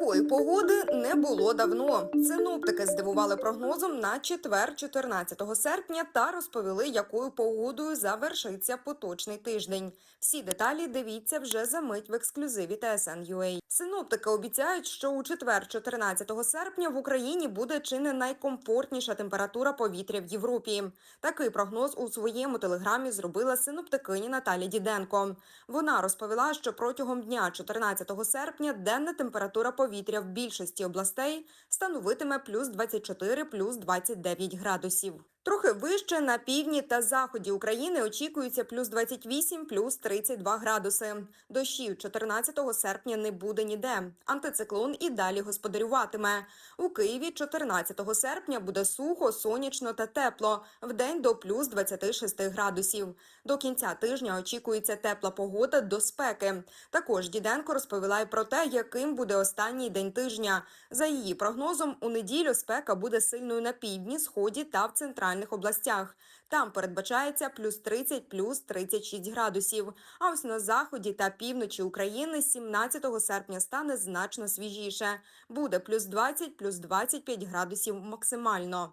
Такої погоди не було давно. Синоптики здивували прогнозом на четвер, 14 серпня, та розповіли, якою погодою завершиться поточний тиждень. Всі деталі дивіться вже за мить в ексклюзиві TSN.ua. Синоптики обіцяють, що у четвер, 14 серпня, в Україні буде чи не найкомфортніша температура повітря в Європі. Такий прогноз у своєму телеграмі зробила синоптикиня Наталя Діденко. Вона розповіла, що протягом дня 14 серпня денна температура повітря в більшості областей становитиме плюс 24, плюс 29 градусів. Трохи вище на півдні та заході України очікується плюс 28, плюс 32 градуси. Дощів 14 серпня не буде ніде. Антициклон і далі господарюватиме. У Києві 14 серпня буде сухо, сонячно та тепло. Вдень до плюс 26 градусів. До кінця тижня очікується тепла погода до спеки. Також Діденко розповіла й про те, яким буде останній день тижня. За її прогнозом, у неділю спека буде сильною на півдні, сході та в центральних областях. Там передбачається плюс 30, плюс 36 градусів. А ось на заході та півночі України 17 серпня стане значно свіжіше. Буде плюс 20, плюс 25 градусів максимально.